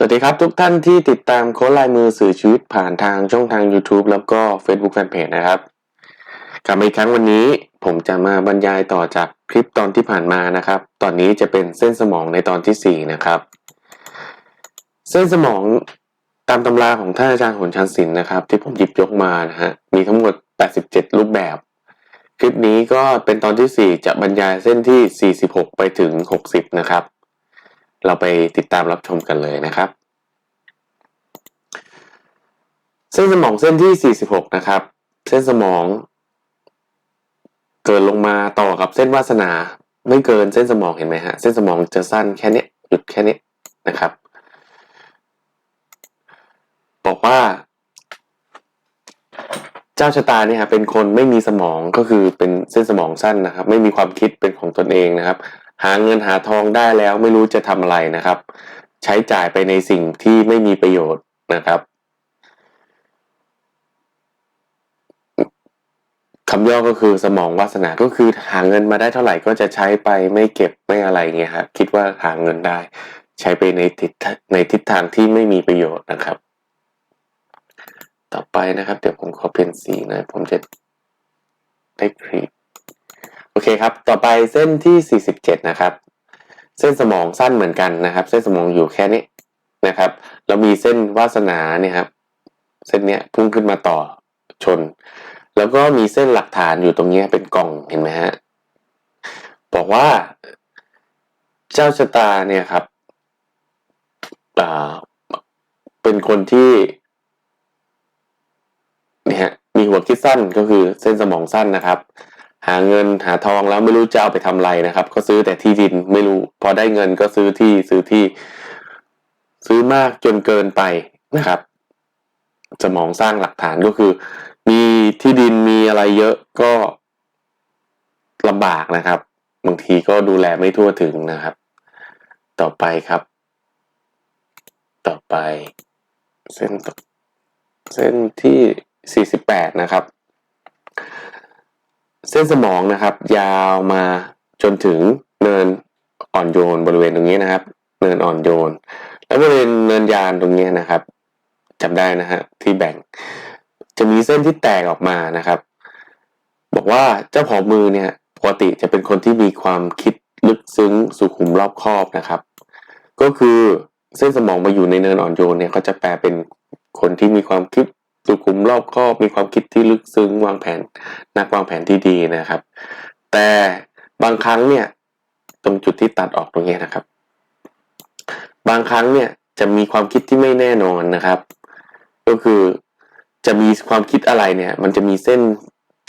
สวัสดีครับ ทุกท่านที่ติดตามโค้ดลายมือสื่อชีวิตผ่านทางช่องทาง YouTube แล้วก็ Facebook Fanpage นะครับกลับมาอีกครั้งวันนี้ผมจะมาบรรยายต่อจากคลิปตอนที่ผ่านมานะครับ ตอนนี้จะเป็นเส้นสมองในตอนที่ 4 นะครับ เส้นสมองตามตำราของท่านอาจารย์หนชันศิลป์นะครับ ที่ผมหยิบยกมานะฮะมีทั้งหมด 87 รูปแบบ คลิปนี้ก็เป็นตอนที่ 4 จะบรรยายเส้นที่ 46 ไปถึง 60 นะครับ เราไปติดตามรับชมกันเลยนะครับ เส้นสมองเส้นที่ 46 นะครับ เส้นสมองเกิดลงมาต่อกับเส้นวาสนา ไม่เกินเส้นสมองเห็นไหมฮะ เส้นสมองจะสั้นแค่นี้หยุดแค่นี้นะครับ บอกว่า เจ้าชะตาเนี่ยครเป็นคนไม่มีสมองก็คือเป็นเส้นสมองสั้นนะครับ ไม่มีความคิดเป็นของตนเองนะครับ หาเงินหาทองได้แล้วไม่รู้จะทำอะไรนะครับ ใช้จ่ายไปในสิ่งที่ไม่มีประโยชน์นะครับคำย่อก็คือสมองวาสนาก็คือหาเงินมาได้เท่าไหร่ก็จะใช้ไปไม่เก็บไม่อะไรเงี้ยครับคิดว่าหาเงินได้ ใช้ไปในทิศในทิศทางที่ไม่มีประโยชน์นะครับ ต่อไปนะครับ เดี๋ยวผมขอเปลี่ยนสีหน่อยผมจะได้คลิป อเคครับ ต่อไปเส้นที่ 47 นะครับ เส้นสมองสั้นเหมือนกันนะครับ เส้นสมองอยู่แค่นี้นะครับแล้วมีเส้นวาสนาเนี่ยครับ เส้นเนี้ยพุ่งขึ้นมาต่อชน แล้วก็มีเส้นหลักฐานอยู่ตรงนี้เป็นกล่องเห็นไหมฮะ บอกว่าเจ้าชะตาเนี่ยครับอ่าเป็นคนที่เนี่ยมีหัวคิดสั้นก็คือเส้นสมองสั้นนะครับ หาเงินหาทองแล้วไม่รู้จะเอาไปทำไรนะครับ ก็ซื้อแต่ที่ดินไม่รู้ พอได้เงินก็ซื้อที่ซื้อที่ ซื้อมากจนเกินไปนะครับ สมองสร้างหลักฐานก็คือ มีที่ดินมีอะไรเยอะก็ลำบากนะครับ บางทีก็ดูแลไม่ทั่วถึงนะครับ ต่อไปครับ ต่อไป เส้นเส้นที่ 48 นะครับ เส้นสมองนะครับ ยาวมาจนถึงเนินอ่อนโยนบริเวณตรงนี้นะครับ เนินอ่อนโยน แล้วบริเวณเนินยานตรงนี้นะครับจำได้นะฮะที่แบ่ง จะมีเส้นที่แตกออกมานะครับ บอกว่าเจ้าของมือเนี่ยปกติจะเป็นคนที่มีความคิดลึกซึ้งสุขุมรอบคอบนะครับ ก็คือเส้นสมองมาอยู่ในเนินอ่อนโยนเนี่ยเขาจะแปลเป็นคนที่มีความคิด สุขุมรอบคอบมีความคิดที่ลึกซึ้งวางแผนนักวางแผนที่ดีนะครับ แต่บางครั้งเนี่ยตรงจุดที่ตัดออกตรงนี้นะครับ บางครั้งเนี่ยจะมีความคิดที่ไม่แน่นอนนะครับ ก็คือจะมีความคิดอะไรเนี่ย มันจะมีเส้น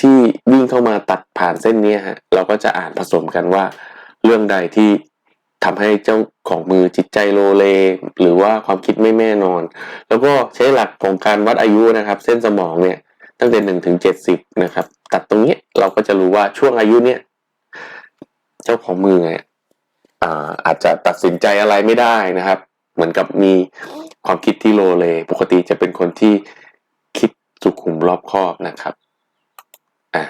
ที่วิ่งเข้ามาตัดผ่านเส้นนี้ฮะเราก็จะอ่านผสมกันว่า เรื่องใดที่ ทำให้เจ้าของมือจิตใจโลเล หรือว่าความคิดไม่แน่นอน แล้วก็ใช้หลักของการวัดอายุนะครับ เส้นสมองเนี่ยตั้งแต่หนึ่งถึงเจ็ดสิบนะครับ ตัดตรงนี้เราก็จะรู้ว่าช่วงอายุเนี่ยเจ้าของมือเนี่ยอาอาจจะตัดสินใจอะไรไม่ได้นะครับ เหมือนกับมีความคิดที่โลเล ปกติจะเป็นคนที่คิดสุขุมรอบคอบนะครับอ่า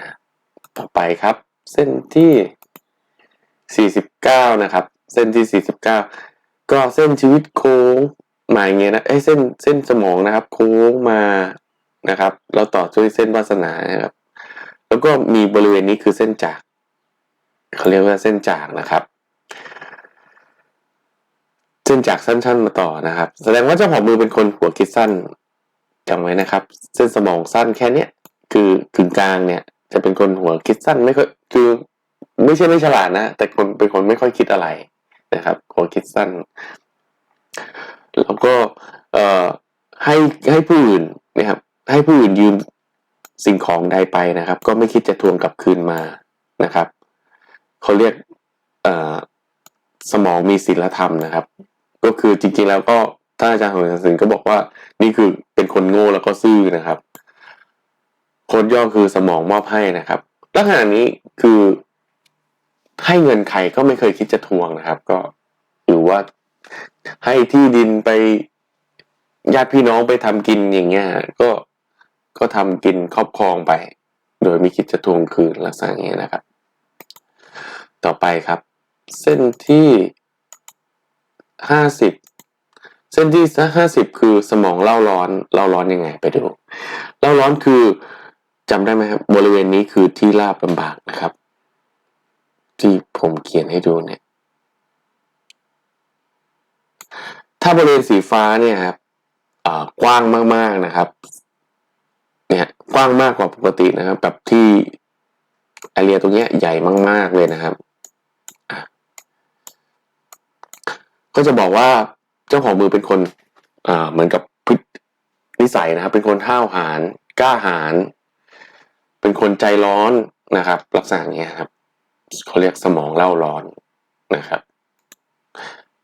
ต่อไปครับ เส้นที่ 49 นะครับ เส้นที่ 49 ก็เส้นชีวิตโค้งหมายเงี้ยนะไอ้เส้นเส้นสมองนะครับ โค้งมานะครับ แล้วต่อด้วยเส้นวาสนานะครับ แล้วก็มีบริเวณนี้คือเส้นจากเขาเรียกว่าเส้นจากนะครับ เส้นจากสั้นๆมาต่อนะครับ แสดงว่าเจ้าของมือเป็นคนหัวคิดสั้นจำไว้นะครับ เส้นสมองสั้นแค่เนี้ยคือกึ่งกลางเนี่ย จะเป็นคนหัวคิดสั้นไม่ค่อยคือไม่ใช่ไม่ฉลาดนะ แต่คนเป็นคนไม่ค่อยคิดอะไร นะครับหัวคิดสั้น แล้วก็เอ่อให้ให้ผู้อื่นนะครับ ให้ผู้อื่นยืมสิ่งของใดไปนะครับ ก็ไม่คิดจะทวงกลับคืนมานะครับเขาเรียกเอ่อสมองมีศีลธรรมนะครับ ก็คือจริงๆแล้วก็ท่านอาจารย์ของศาสนก็บอกว่านี่คือเป็นคนโง่แล้วก็ซื่อนะครับค้ดย่อคือสมองมอบให้นะครับลักษณะนี้คือ ให้เงินใครก็ไม่เคยคิดจะทวงนะครับ ก็หรือว่าให้ที่ดินไปญาติพี่น้องไปทำกินอย่างเงี้ยก็ก็ทำกินครอบครองไป โดยไม่คิดจะทวงคืนลักษณะนี้นะครับ ต่อไปครับ เส้นที่ห้าสิบส้นที่ห้าสิบคือสมองเล่าร้อนเล่าร้อนยังไงไปดูเล่าร้อนคือจำได้ไหมครับบริเวณนี้คือที่ราบลำบากนะครับ ที่ผมเขียนให้ดูเนี่ย ถ้าบริเวณสีฟ้าเนี่ยครับกว้างมากๆนะครับ เนี่ยกว้างมากกว่าปกตินะครับ แบบที่แอเรียตรงเนี้ยใหญ่มาก ๆเลยนะครับ ก็จะบอกว่าเจ้าของมือเป็นคนเหมือนกับพฤตินิสัยนะครับ เป็นคนห้าวหาญกล้าหาญเป็นคนใจร้อนนะครับ ลักษณะเนี้ยครับ เขาเรียกสมองเล่าร้อนนะครับ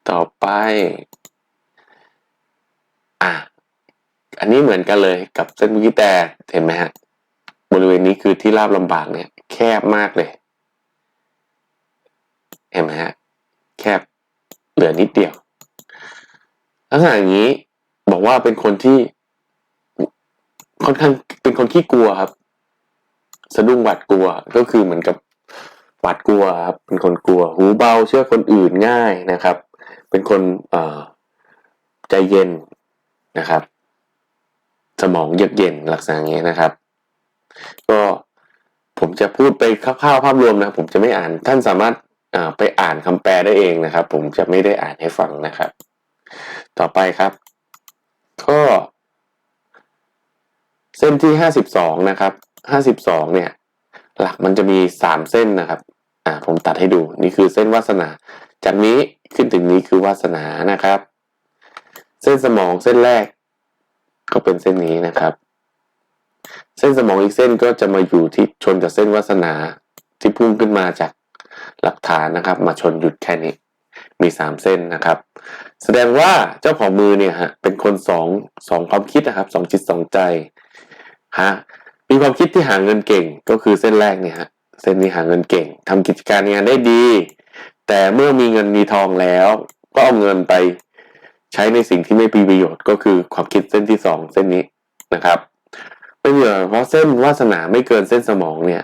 ต่อไป อะ อันนี้เหมือนกันเลยกับเส้นเมื่อกี้แต่เห็นไหมฮะ บริเวณนี้คือที่ราบลำบากเนี่ย แคบมากเลย เห็นไหมฮะ แคบเหลือนิดเดียวลักษณะอย่างนี้บอกว่าเป็นคนที่ค่อนข้างเป็นคนขี้กลัวครับ สะดุ้งหวาดกลัวก็คือเหมือนกับ หวาดกลัวครับเป็นคนกลัว หูเบาเชื่อคนอื่นง่ายนะครับ เป็นคนเอ่อใจเย็นนะครับ สมองเยือกเย็นลักษณะอย่างนี้นะครับ ก็ผมจะพูดไปคร่าวๆภาพรวมนะผมจะไม่อ่านท่านสามารถไปอ่านคำแปลได้เองนะครับ ผมจะไม่ได้อ่านให้ฟังนะครับ ต่อไปครับ ก็เส้นที่ห้าสิบสองนะครับห้าสิบสองเนี่ย หลักมันจะมีสามเส้นนะครับ อ่า ผมตัดให้ดู นี่คือเส้นวาสนา จากนี้ขึ้นถึงนี้คือวาสนานะครับ เส้นสมองเส้นแรก ก็เป็นเส้นนี้นะครับ เส้นสมองอีกเส้นก็จะมาอยู่ที่ชนกับเส้นวาสนาที่พุ่งขึ้นมาจากหลักฐานนะครับ มาชนหยุดแค่นี้ มีสามเส้นนะครับ แสดงว่าเจ้าของมือเนี่ยฮะเป็นคนสองสองความคิดนะครับสองจิตสองใจฮะ มีความคิดที่หาเงินเก่งก็คือเส้นแรกเนี่ยฮะเส้นนี้หาเงินเก่งทำกิจการงานได้ดี แต่เมื่อมีเงินมีทองแล้ว ก็เอาเงินไปใช้ในสิ่งที่ไม่มีประโยชน์ก็คือความคิดเส้นที่สองเส้นนี้นะครับไม่เหมือนเพราะเส้นวาสนาไม่เกินเส้นสมองเนี่ย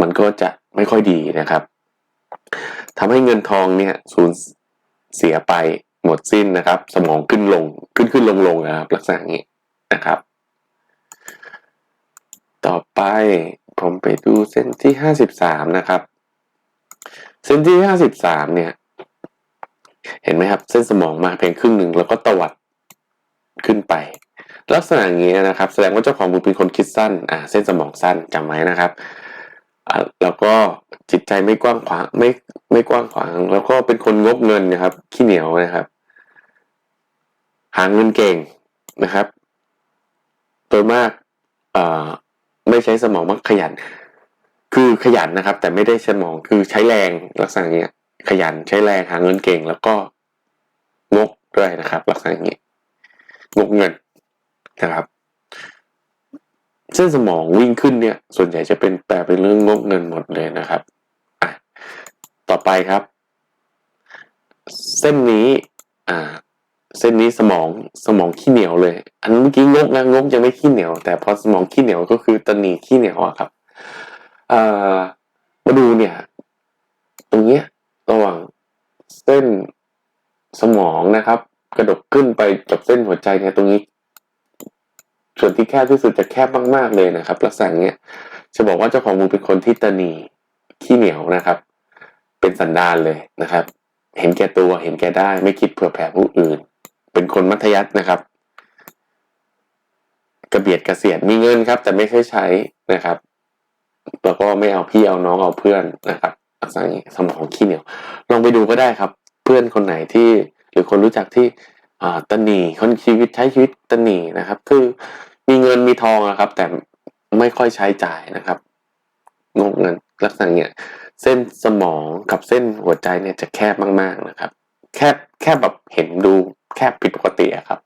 มันก็จะไม่ค่อยดีนะครับทำให้เงินทองเนี่ยสูญเสียไปหมดสิ้นนะครับ สมองขึ้นลงขึ้นขึ้นลงลงนะครับลักษณะนี้นะครับ ต่อไปผมไปดูเส้นที่ห้าสิบสามนะครับ เส้นที่ห้าสิบสามเนี่ย เห็นไหมครับ เส้นสมองมาเพียงครึ่งหนึ่งแล้วก็ตวัดขึ้นไป ลักษณะอย่างนี้นะครับ แสดงว่าเจ้าของมือเป็นคนคิดสั้นอ่าเส้นสมองสั้นจำไว้นะครับแล้วก็จิตใจไม่กว้างขวางไม่ไม่กว้างขวาง แล้วก็เป็นคนงกเงินนะครับขี้เหนียวนะครับ หาเงินเก่งนะครับ โดยมากอ่า ไม่ใช้สมองมากขยัน คือขยันนะครับ แต่ไม่ได้สมองคือใช้แรงลักษณะนี้ขยันใช้แรงหาเงินเก่ง แล้วก็งกด้วยนะครับ ลักษณะนี้งกเงินนะครับ เส้นสมองวิ่งขึ้นเนี่ย ส่วนใหญ่จะเป็นแปลเป็นเรื่องงกเงินหมดเลยนะครับอะต่อไปครับ เส้นนี้อ่า เส้นนี้สมองสมองขี้เหนียวเลย อันเมื่อกี้งกนะงกยังไม่ขี้เหนียว แต่พอสมองขี้เหนียวก็คือตะหนีขี้เหนียวอะครับมาดูเนี่ย ตรงเนี้ยระหว่างเส้นสมองนะครับ กระดกขึ้นไปกับเส้นหัวใจเนี่ยตรงนี้ ส่วนที่แคบที่สุดจะแคบมากๆเลยนะครับลักษณะเนี้ยจะบอกว่าเจ้าของมือเป็นคนที่ตะหนีขี้เหนียวนะครับ เป็นสันดานเลยนะครับ เห็นแก่ตัวเห็นแก่ได้ไม่คิดเผื่อแผ่ผู้อื่น เป็นคนมัธยัสถ์นะครับ กระเบียดกระเสียดมีเงินครับ แต่ไม่เคยใช้นะครับ แล้วก็ไม่เอาพี่เอาน้องเอาเพื่อนนะครับลักษณะนี้สมองขี้เหนียว ลองไปดูก็ได้ครับ เพื่อนคนไหนที่หรือคนรู้จักที่ตนีคนชีวิตใช้ชีวิตตนีนะครับ คือมีเงินมีทองนะครับ แต่ไม่ค่อยใช้จ่ายนะครับงกเงินลักษณะเนี้ยเส้นสมองกับเส้นหัวใจเนี่ยจะแคบมากๆนะครับ แคบแคบแบบเห็นดู แคบผิดปกติครับ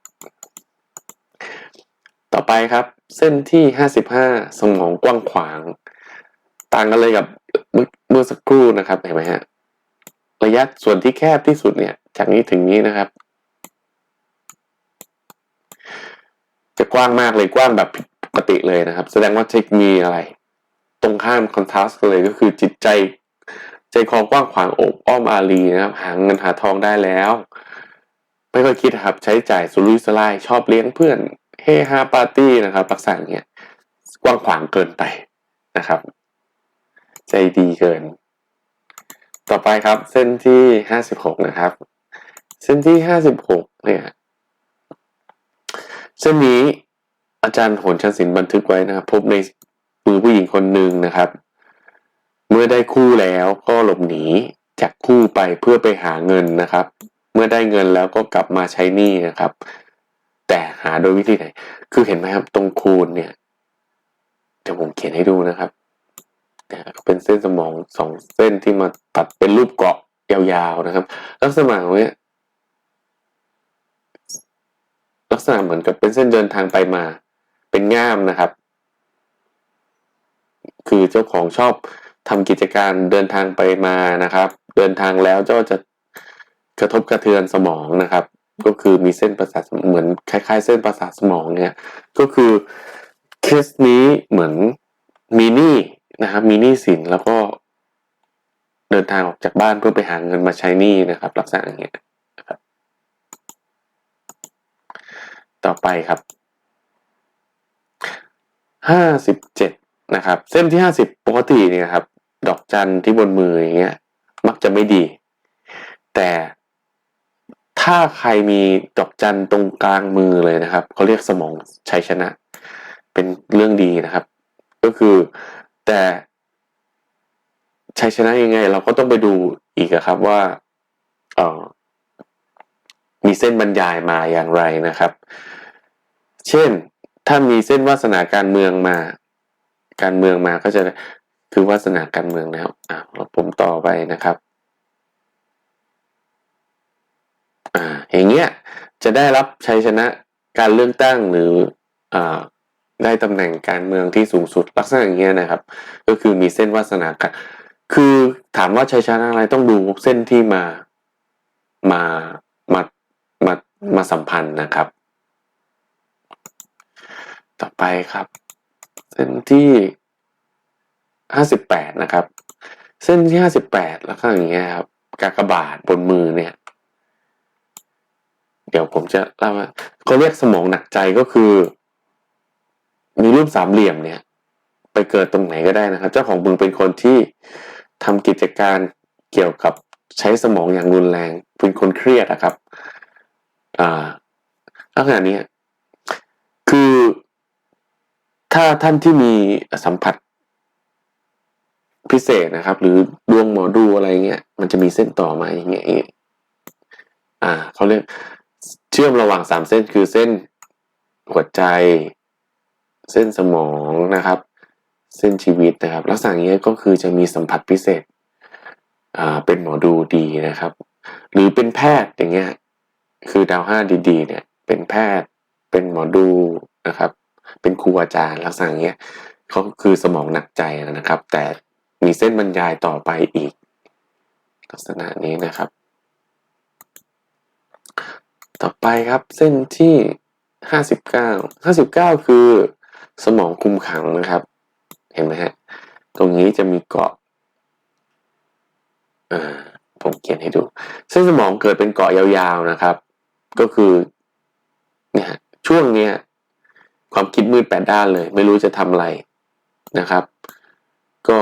ต่อไปครับ เส้นที่ห้าสิบห้าสมองกว้างขวาง ต่างกันเลยกับเมื่อสักครู่นะครับเห็นไหมฮะระยะส่วนที่แคบที่สุดเนี่ย จากนี้ถึงนี้นะครับ จะกว้างมากเลยกว้างแบบผิดปกติเลยนะครับ แสดงว่าเทคมีอะไร ตรงข้ามคอนทราสต์เลยก็คือจิตใจ ใจคอกว้างขวางอกอ้อมอารีนะครับ หาเงินหาทองได้แล้ว ไม่ค่อยคิดครับใช้จ่ายสุรุ่ยสุร่ายชอบเลี้ยงเพื่อนเฮฮาปาร์ตี้นะครับลักษณะอย่างเงี้ยกว้างขวางเกินไปนะครับ ใจดีเกิน ต่อไปครับเส้นที่ห้าสิบหกนะครับ เส้นที่ห้าสิบหกเนี่ยเส้นนี้อาจารย์โหนชันศิลป์บันทึกไว้นะครับ พบในมือผู้หญิงคนหนึ่งนะครับ เมื่อได้คู่แล้วก็หลบหนีจากคู่ไปเพื่อไปหาเงินนะครับ มื่อได้เงินแล้วก็กลับมาใช้หนี้นะครับ แต่หาโดยวิธีไหน คือเห็นไหมครับตรงคูณเนี่ยเดี๋ยวผมเขียนให้ดูนะครับเป็นเส้นสมองสองเส้นที่มาตัดเป็นรูปเกาะยาวๆนะครับ ลักษณะเนี้ยลักษณะเหมือนกับเป็นเส้นเดินทางไปมา เป็นง่ามนะครับ คือเจ้าของชอบทำกิจการเดินทางไปมานะครับ เดินทางแล้วก็จะ กระทบกระเทือนสมองนะครับ ก็คือมีเส้นประสาทเหมือนคล้ายๆ เส้นประสาทสมองเนี่ยก็คือเคสนี้เหมือนมีหนี้นะครับ มีหนี้สินแล้วก็เดินทางออกจากบ้านเพื่อไปหาเงินมาใช้หนี้นะครับ ลักษณะอย่างเงี้ยนะครับ ต่อไปครับห้าสิบเจ็ดนะครับ เส้นที่ห้าสิบปกติเนี่ยครับ ดอกจันที่บนมืออย่างเงี้ย มักจะไม่ดี แต่ ถ้าใครมีดอกจันตรงกลางมือเลยนะครับเขาเรียกสมองชัยชนะ เป็นเรื่องดีนะครับ ก็คือแต่ชัยชนะยังไง เราก็ต้องไปดูอีกครับว่าเออมีเส้นบรรยายมาอย่างไรนะครับ เช่นถ้ามีเส้นวาสนาการเมืองมา การเมืองมาก็จะคือวาสนาการเมืองนะครับอ่าผมต่อไปนะครับ อ่าอย่างเงี้ยจะได้รับชัยชนะการเลือกตั้งหรืออ่าได้ตำแหน่งการเมืองที่สูงสุดลักษณะอย่างเงี้ยนะครับ ก็คือมีเส้นวาสนาการคือถามว่าชัยชนะอะไรต้องดูเส้นที่มามามามามาสัมพันธ์นะครับ ต่อไปครับ เส้นที่ห้าสิบแปดนะครับ เส้นที่ห้าสิบแปดแล้วก็อย่างเงี้ยครับกากบาทบนมือเนี่ย เดี๋ยวผมจะเล่าว่าเขาเรียกสมองหนักใจก็คือ มีรูปสามเหลี่ยมเนี่ย ไปเกิดตรงไหนก็ได้นะครับ เจ้าของมือเป็นคนที่ทำกิจการเกี่ยวกับใช้สมองอย่างรุนแรงเป็นคนเครียดนะครับ อ่าลักษณะนี้คือถ้าท่านที่มีสัมผัสพิเศษนะครับ หรือดวงหมอดูอะไรเงี้ยมันจะมีเส้นต่อมาอย่างเงี้ยอ่าเขาเรียก เชื่อมระหว่างสามเส้นคือเส้นหัวใจ เส้นสมองนะครับ เส้นชีวิตนะครับ ลักษณะนี้ก็คือจะมีสัมผัสพิเศษอ่าเป็นหมอดูดีนะครับ หรือเป็นแพทย์อย่างเงี้ยคือดาวห้าดีๆเนี่ย เป็นแพทย์เป็นหมอดูนะครับ เป็นครูอาจารย์ลักษณะเงี้ยเขาคือสมองหนักใจนะครับ แต่มีเส้นบรรยายต่อไปอีก ลักษณะนี้นะครับ ต่อไปครับเส้นที่ห้าสิบเก้าห้าสิบเก้าคือสมองคุมขังนะครับ เห็นไหมฮะ ตรงนี้จะมีเกาะผมเขียนให้ดู เส้นสมองเกิดเป็นเกาะยาวๆนะครับ ก็คือเนี่ยช่วงเนี้ยความคิดมืดแปดด้านเลย ไม่รู้จะทำอะไรนะครับ ก็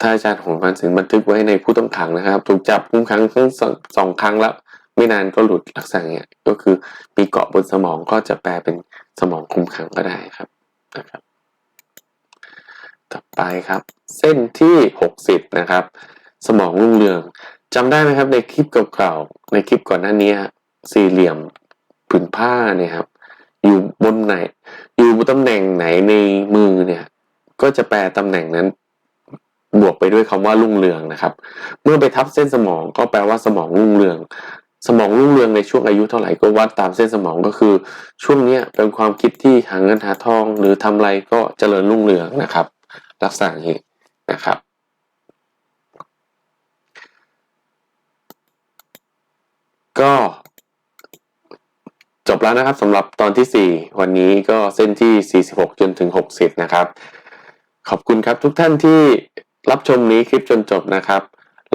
ถ้าอาจารย์ของพันสิงบันทึกไว้ในผู้ต้องขังนะครับ ถูกจับคุมขังทั้งสองครั้งแล้ว ไม่นานก็หลุดลักษณะเนี้ยก็คือมีเกาะบนสมองก็จะแปลเป็นสมองคุมขังก็ได้ครับนะครับ ต่อไปครับ เส้นที่หกสิบนะครับ สมองรุ่งเรืองจำได้ไหมครับในคลิปเก่าๆในคลิปก่อนหน้านี้สี่เหลี่ยมผืนผ้าเนี่ยครับ อยู่บนไหน อยู่บนตำแหน่งไหนในมือเนี่ย ก็จะแปลตำแหน่งนั้นบวกไปด้วยคำว่ารุ่งเรืองนะครับ เมื่อไปทับเส้นสมองก็แปลว่าสมองรุ่งเรือง สมองรุ่งเรืองในช่วงอายุเท่าไหร่ก็วัดตามเส้นสมองก็คือ ช่วงเนี้ยเป็นความคิดที่หาเงินหาทอง หรือทำอะไรก็เจริญรุ่งเรืองนะครับ ลักษณะนี้นะครับ ก็จบแล้วนะครับสำหรับตอนที่ 4 วันนี้ก็เส้นที่ 46 จนถึง 60 นะครับ ขอบคุณครับทุกท่านที่รับชมนี้คลิปจนจบนะครับ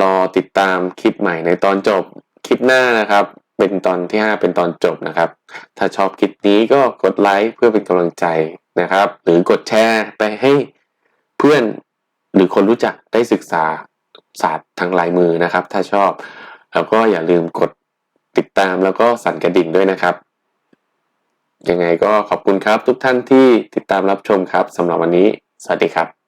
รอติดตามคลิปใหม่ในตอนจบ คลิปหน้านะครับ เป็นตอนที่ 5 เป็นตอนจบนะครับ ถ้าชอบคลิปนี้ก็กดไลค์เพื่อเป็นกำลังใจนะครับ หรือกดแชร์ไปให้เพื่อนหรือคนรู้จักได้ศึกษาศาสตร์ทางลายมือนะครับ ถ้าชอบ แล้วก็อย่าลืมกดติดตามแล้วก็สั่นกระดิ่งด้วยนะครับ ยังไงก็ขอบคุณครับทุกท่านที่ติดตามรับชมครับสำหรับวันนี้ สวัสดีครับ